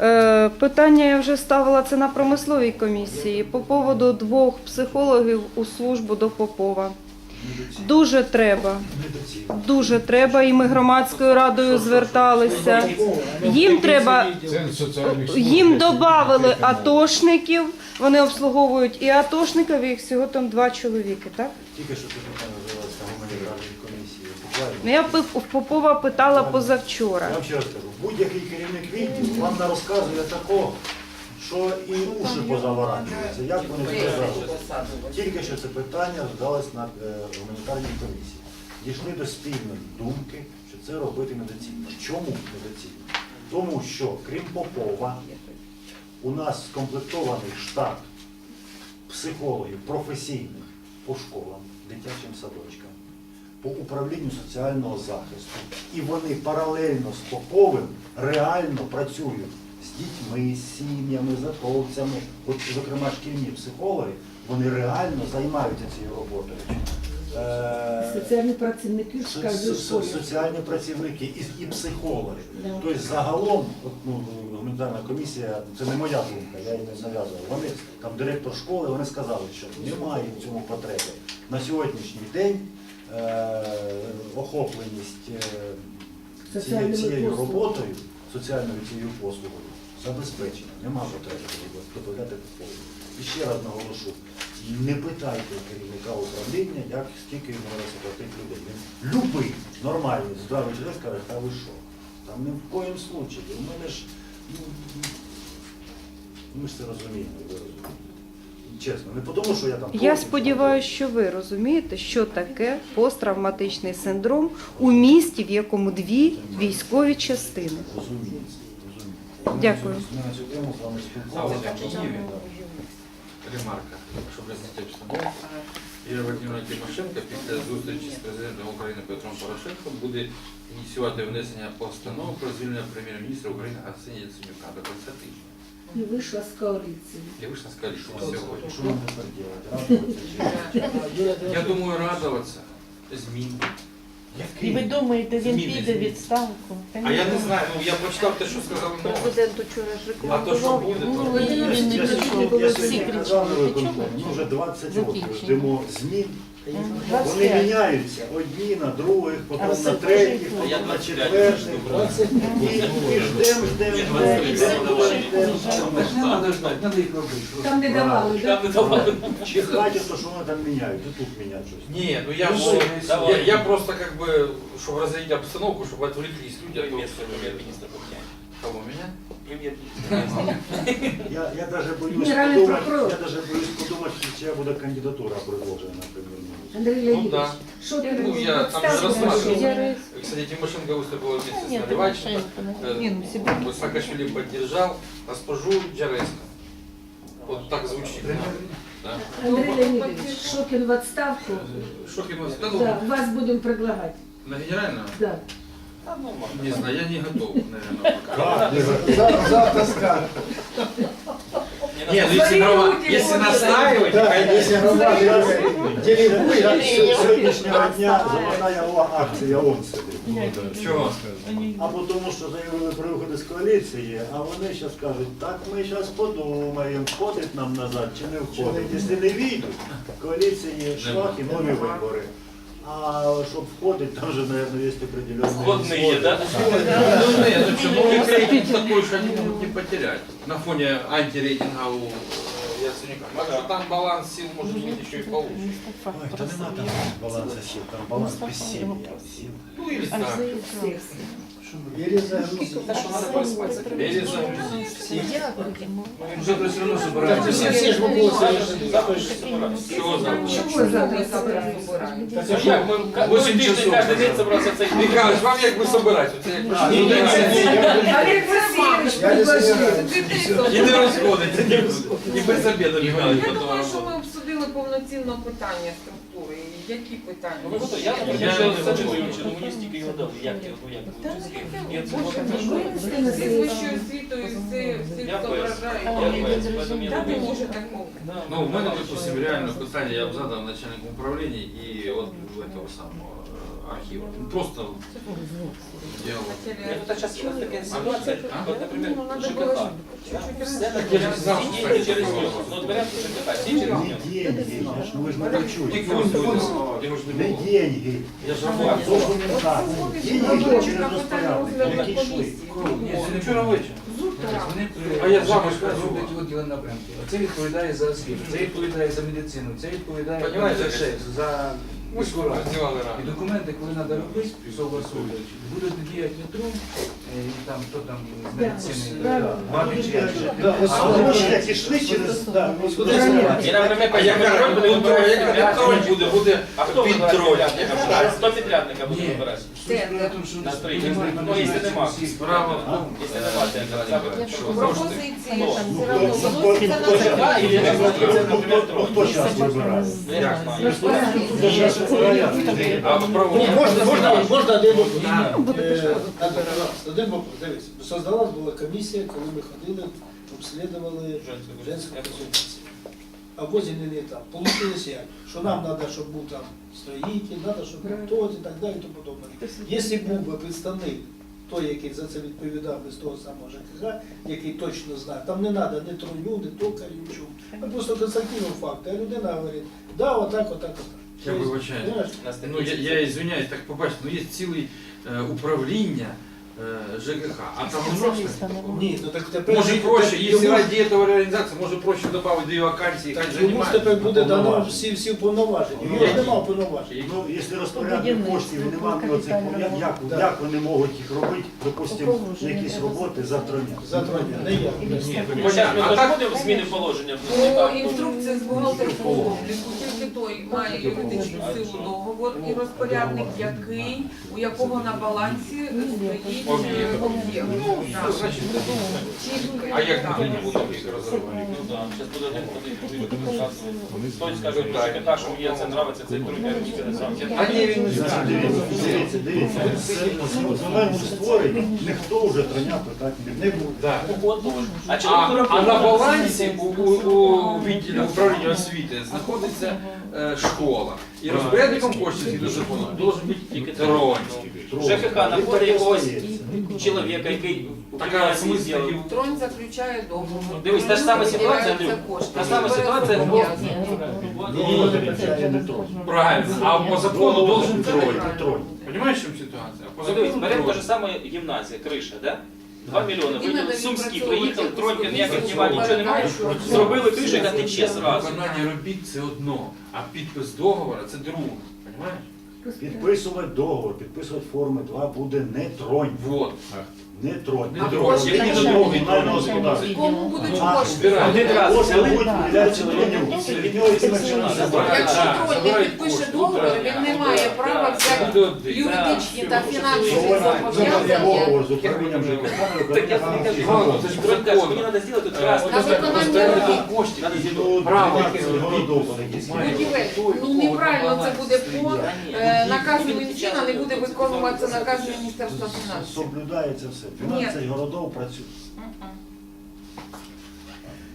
Е, Питання я вже ставила це на промисловій комісії по поводу двох психологів у службу до Попова. Дуже треба, дуже треба, і ми громадською радою зверталися. Їм треба їм додали атошників. Вони обслуговують і атошників, і їх всього там два чоловіки, так? Тільки що це питання називалося на гуманітарній комісії. Ну. Я Попова питала позавчора. Я вам ще раз кажу, будь-який вам не розказує такого, що і уші позаворачуються. Як вони сказали? Тільки що це питання розглядалось на е, гуманітарній комісії. Дійшли до спільної думки, що це робити недоцільно. Чому недоцільно? Тому що, крім Попова, у нас скомплектований штат психологів професійних по школам, дитячим садочкам, по управлінню соціального захисту. І вони паралельно з Поповим реально працюють з дітьми, з сім'ями, з атовцями. От, зокрема, шкільні психологи, вони реально займаються цією роботою. Е, Соціальні працівники школі. Соціальні працівники і, і психологи. Да. Тобто загалом, от, ну, гуманітарна комісія, це не моя думка, я її не нав'язував. Вони, там директор школи, вони сказали, що немає в цьому потреби. На сьогоднішній день охопленість е, цією, цією роботою, соціальною цією послугою забезпечена. Нема потреби додати повну. І ще раз наголошу, не питайте керівника управління, як скільки йому треба заплатити людей. Він любий, нормальний, здравий чоловік каже, та ви що? Там ні в коїм случаї. У мене ж, ну, ми ж це розуміємо, ви розумієте. Чесно, не тому, що я там... Я сподіваюся, що ви розумієте, що таке посттравматичний синдром у місті, в якому дві військові частини. Розумію, розумію. Дякую. Ми на цю тему з вами спілкувалися. в Києві ремарка, щоб розняти обстановку. Юлія Володимирівна Тимошенко після зустрічі з президентом України Петром Порошенком буде ініціювати внесення постанов про звільнення прем'єр-міністра України Арсенія Яценюка до кінця тижня. І вийшла з коаліції. Я вийшла з коаліції сьогодні. Що нам тепер робити? Я думаю, радуватися змін. І ви думаєте, він Зміни, піде в зміни. відставку? А я не знаю, ну я прочитав те, що сказали новості. Президент вчора ж А то що буде, Ну, то ви- він не Я коли всі сьогодні казав на Ти виконкомі, чого? ми вже 20 років Закінчення. ждемо змін. Вони 25. міняються одні на других, А потім все на третіх, теж потім на четвертих. І і ждемо, ждемо, ждемо, ждемо, ждемо. Там не давали, так? Чи хватить, то що вони там міняють, і тут міняють щось. Не, ну я, Ну, ж- давай. я, я просто как бы, чтобы разрядить обстановку, чтобы отвлеклись люди от того, что премьер-министр Кого, меня? Я, я даже боюсь Генеральний подумати, прокурор. я даже боюсь подумати, що чия буде кандидатура предложена на прем'єр-міністра. Андрій Ну Леонідович, да. що ти Ну, я там відставку же рассматривал. хочеш? Кстати, Тимошенко выступила вместе с Нет, Наливайченко. Тимошенко, Э, Не, ну, себе. как бы Саакашвили поддержал госпожу Джареско. Вот так звучит. Да. Андрій Леонідович, Шокін в відставку. Шокин вас да, Да, вас будемо предлагати. на генерального? Да. Не знаю, я не готов, наверное, пока. Завтра скажуть. Ну если, грома- если настаивать, якщо громада делегує, З сьогоднішнього дня замотає акція ООН сидить. чего? Або тому, що заявили про виходи з коаліції, а вони зараз кажуть, так ми зараз подумаємо, входить нам назад чи не входить. Якщо не війдуть, коаліції шлак і нові вибори. А щоб входить, там же, мабуть, є определенні Входные, да? Ну нет, ну что, ну рейтинг такой, что они могут не потерять на фоне антирейтинга у э, Яценюка. Так что там баланс сил может быть еще и получше. Ой, та нема там балансу сил, там баланс безсилля сил. Ну или так. Всіх. перезагрузити. Перезагрузить всех. Уже то все равно Так, всі, всі ж вопроси. Чего за? Чого завтра собираємо? Так, а як? Мы 8 часов. Каждый день собрался цей Михайлович, вам як би собирать? Оце як ви Ні, ні, ні, ні, Олег Васильович Я не предложив. собираюсь. І не розходиться. І без обіду Михайлович Я думаю, що ми обсудили повноцінно питання структури. Які питання? Ну, вот я, наприклад, ще не хочу вивчити, ну мені стільки його дали, як ти, ну як, Та ну, не Ні, це всі з вищою освітою, всі, всі Я хто без, вражає. я без, Та не може так мовити. Ну, у мене, допустим, реально питання, я б задав начальнику управління і от у этого самого архива. Ну, Просто дело. Это сейчас такая ситуация, вот, например, Ну, ЖКХ. Все на деньги через него. Ну, вот вариант ЖКХ, все через Не деньги, ну ви ж мене чуєте. Тільки фонд буде. Я ж не Не був. деньги. Я ж А рахував. документація. Деньги через розпорядник, які йшли. Ні, вчора ввечері. А я з вами ж кажу. роблять відділи напрямки. Це відповідає за освіту, це відповідає за медицину, це відповідає за за І документи, коли треба робити, согласовують. Будуть діяти метро, е, і там хто там з медицини, Бабич, я вже. Да, гроші як через... Да, ось І, наприклад, як контроль буде вибирати, контроль буде, буде А хто вибирає? Хто підрядника буде вибирати? Справа в тому, що Ну, якщо нема. можливості Справа в тому, Якщо нема тендера, що. Ні, можна, можна, можна один Один вопрос. Дивись, создалась була комісія, коли ми ходили, обслідували женську консультацію. А возі не, не там. Получилось як? Що нам треба, щоб був там строїтель, треба, щоб був тот і так далі, і тому подобне. Якщо був би представник, той, який за це відповідав без того самого ЖКХ, який точно знає, там не треба ні труню, ні токарю, нічого. Ми просто констатуємо факти, а людина говорить, да, отак, отак, отак. Я Нас Ну, я, я извиняюсь, так побачите, ну є ціле е, управління е, ЖКХ, а там немає. Ні, ну так тепер Може проще, йому если ж- ради этого организации, може проще добавить дві вакансії, Так хай йому ж займається. тепер буде дано всі всі повноваження. Ну, Його ж нема повноважень. Ну, якщо розпорядник коштів немає ні оцих, як, як, як вони можуть їх робити, допустимо, якісь роботи завтра ні. Завтра не я. Ну, А так- доходимо зміни положення. По інструкції з бухгалтерського обліку тільки той має юридичну силу договор і розпорядник, який, у якого на балансі стоїть Об'єкт. Так. значить? А як так. ми тоді будемо їх розробити? Ну да, зараз буде один ходити, буде розказувати. Хтось скаже, ну, ЖКХ, що мені це подобається, цей друг, я не сам. А ні, він не знає. Дивіться, дивіться. Земельну створить, ніхто вже троня питати не буде. А А, на балансі у, у, у відділі управління освіти знаходиться е, школа. І розпорядником коштів згідно закону должен бути Тільки тронь. ЖКХ знаходить якогось чоловіка, який у Така гімназії смисл зробив. Тронь заключає договор. Дивись, та ж сама ситуація, Та сама ситуація, не. Правильно. А по закону должен Тронь, тронь. тронь. Понимаешь, в чем ситуация? По Ну, дивись, закону беремо те ж саме гімназія, криша, да? 2 мільйони, Сумські, відпрацьовувати приїхали, тройки, ніяких немає, нічого немає. Зробили кришу, яка тече зразу. Виконання робіт це одно, а підпис договору це друге. Понимаешь? Підписувати договор, підписувати форми 2 буде не тронь. Вот. Не тронь. Не тронь. не до комунального господарства. Кому будуть кошти? Кошти будуть виділяються троню. Від нього. Якщо тронь не підпише договор, він не має права взяти юридичні та фінансові Зобов'язання з управлінням це ж Тройка мені треба зробити тут раз. На виконання коштів. Ну. Право. 12 городов якісь. Будівель. Ну неправильно це буде по е, наказу Мінфіна, не буде виконуватися наказ Міністерства фінансів. Соблюдається все. 12 городов працюють.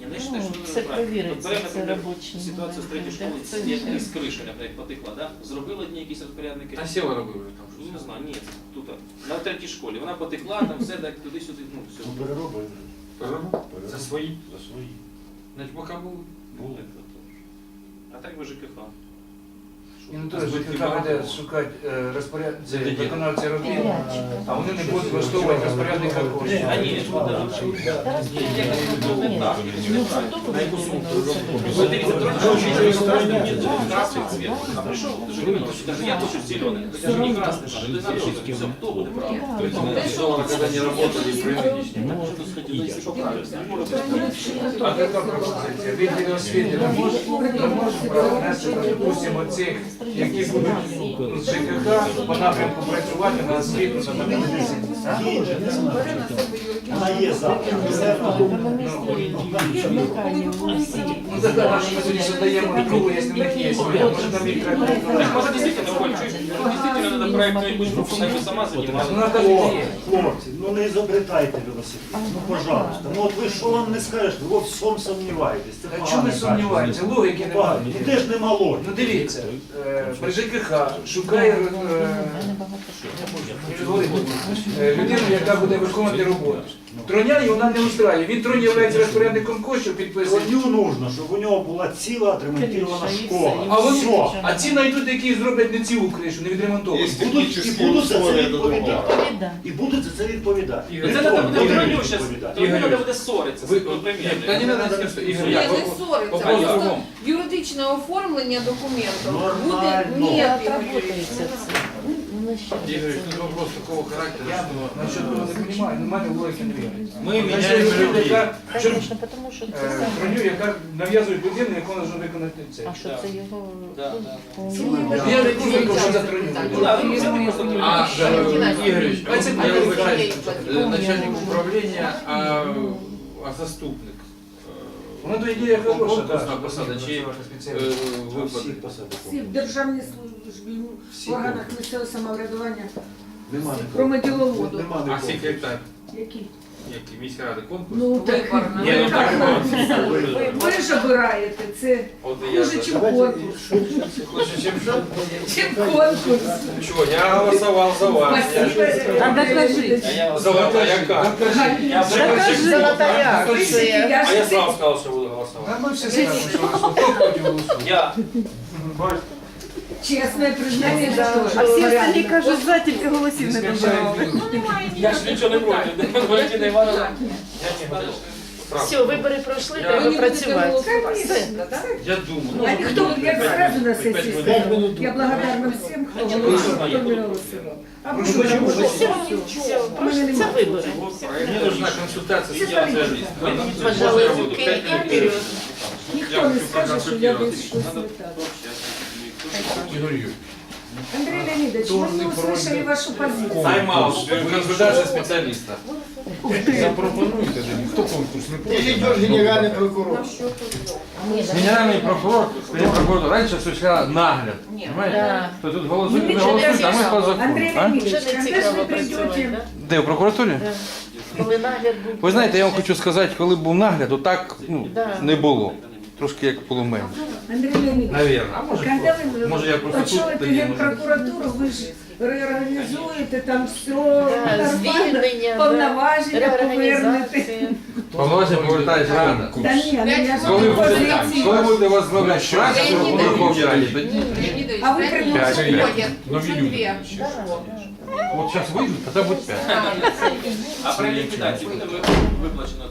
Ну, я Це перевіриться, це робочий Ситуацію з третьої школи, момент, да? як з криші, наприклад, потекла, да? Зробили одні якісь розпорядники. А сіла робив вже там Ну, щось. не знаю, ні, це тут, на третій школі. Вона потекла, там все так туди-сюди, ну, все. Ну, переробили. Переробили. За свої? За свої. Значить, поки були. Були. А так ви ЖКХ. І ну, то ЖКХ буде шукати е, розпоряд... це, Це виконавця робіт, Підрядчика. а вони не будуть влаштовувати розпорядника коштів. А ні, ну, да. Ні, ну це добре. На яку суму Вот дивіться, трошки що він скаже, мені красний цвет. А прийшов Жиринович, каже, я хочу зеленый. Я кажу, не красный, каже, ти знаєш, що все, хто буде правий? То есть, доллары, когда не работали при нынешнем. Так що тут сходити, якщо поправити? А така пропозиція. Відділ освіти не може не може провести, допустимо, цих, які будуть з ЖКХ по напрямку працювати на освіту, на Вона є завтра. Ну, ми сьогодні задаємо другу, якщо в них є. Може там. Так, може, дійсно, Действительно, надо проектную группу она сама занималась. О, хлопці, ну не изобретайте велосипед. Ну, пожалуйста. Ну от ви що вам не скажете, ви во всьому сумніваєтесь. Це А чому ви сумніваєтеся? Логіки Погано. немає. Ну де ж нема логіки? Ну дивіться, е, при ЖКХ шукає е, е, людину, яка буде виконувати роботу. Троня і вона не устраює. Він троні є розпорядником коштів підписує. Троню нужно, щоб у нього була ціла отремонтована школа. А от Все. а ці знайдуть, які зроблять не цілу кришу, не відремонтовану. Будуть, і будуть за це відповідати. Відповідати. І будуть за це відповідати. Це треба буде Юрійович зараз. відповідати. Треба буде ссоритися. Ви-. Та не надо Ігор, Ні, я не ссориться, по- просто юридичне оформлення документів буде Нормально. Не отработається це. Ну, Ігор, тут вопрос такого характеру, Я що насчет того не розумію, ну мене логіки не вірить. ми міняємо людей. яка Конечно, тому що це е, саме. броню, яка нав'язує людину, яку вона може виконати це. А що це його? Да, да, Ну, Я не думаю, що. Ну, да, ну, це просто А, це я Ігор. е, начальник управління, а, а заступник. Воно то ідея хороша, Конкурсна посада, чи е. Всі випаде? посади. Всі в державній службі, в органах місцевого самоврядування. Нема Про меділоводу. Нема А нікого. секретар, Які? Який міська рада конкурс? Ну, так, Ні, ну так, ви, ви ж обираєте, це От і я хуже, за. чим конкурс. що Лучше, чим що? Чим конкурс. Чого, я голосував за вас. Я ж- А докажіть. Я Золота яка? Я Докажи, Золотая Ви ж- акція. я А ж я сам сказав, що буду голосувати. А ми всі знаємо, що хто проти голосує. Я. чесне признання, Да. що А всі остальні кажуть за, тільки голосів не додавали. Ну, Я ж нічого не проти. Валентина Івановна. Я не. Все, вибори пройшли, треба працювати. Я думаю. А хто, як сразу на сесії сказав, я благодарна всім, хто голосував, хто. А Ну, ви Все, все, просто це вибори. Мне нужна консультация с специалистом. Пожалуй, Можно руки і вперед. Ніхто не скаже, що я десь щось не так. Ігор Юрійович. Андрей Леонидович, мы не услышали вашу позицию. Тайм-аут. Консультация специалиста. Запропонуйте мені, хто конкурс не Или идет генеральный прокурор. Генеральний прокурор, перед прокурором раніше осуществляла нагляд. Ні. Понимаете? Да. То тут голосують, не Ну, голосують, а ми цікаво. по закону. Андрей А? Леонидович, Вже не когда же цікаво вы працювати, придете? да? Де в прокуратурі? Да. Коли нагляд був. Ви знаєте, я вам хочу сказати, коли був нагляд, то так ну, Да. не було. Трошки як мене. Андрей Леонидович, Навірно. А може, когда ви може я просто тут очолите тоді, може. генпрокуратуру, ви ж реорганізуєте там все, Да, нормально, Звільнення, да. повноваження повернете. Повноваження повертається рада. Та ні, ну я ж Коли буде, позицію. коли буде возглавляти працю у Верховній Раді, тоді Леонідович, А ви п'ять приносите п'ять. Нові люди. от зараз вийдуть, тоді буде п'ять. А при ліквідації буде ви- виплачено